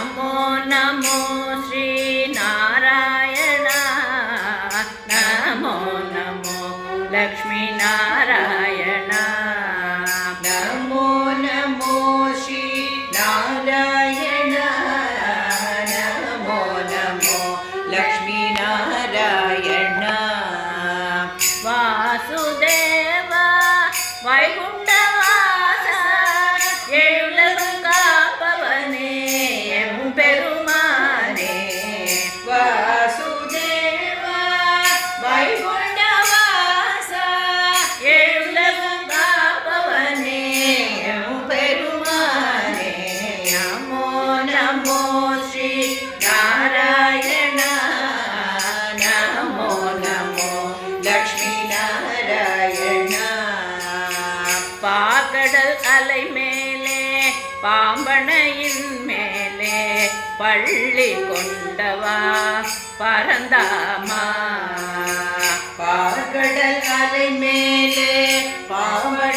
नमो नमो श्रीनारायण नमो नमो लक्ष्मीनारायण नमो नमो श्रीनारायण नमो नमो लक्ष्मीनारायण वासुदेव பாக்கடல் அலை மேலே பாம்பனையின் மேலே பள்ளி கொண்டவா? பரந்தாமா பாக்கடல் அலை மேலே பாம்பனை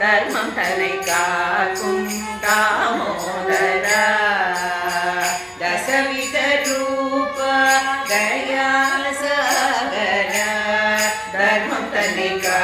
தர்மம் தலை காக்கும் தாமோதர தசவித ரூப தயாசகர தர்மம் தலை கா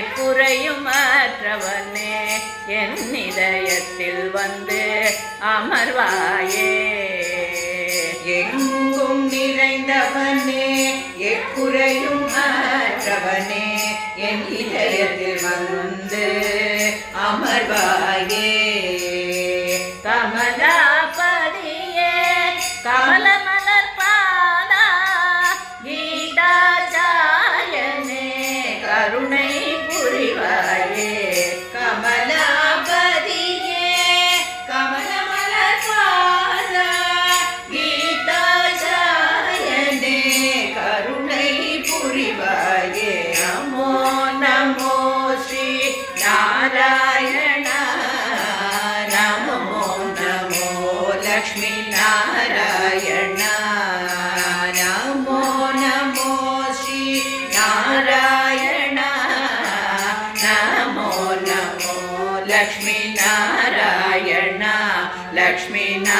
ஏற்குறையும் மற்றவனே என் இதயத்தில் வந்து அமர்வாயே. எங்கும் நிறைந்தவனே எக்குறையும் மற்றவனே என் இதயத்தில் வந்து அமர்வாயே. लक्ष्मीना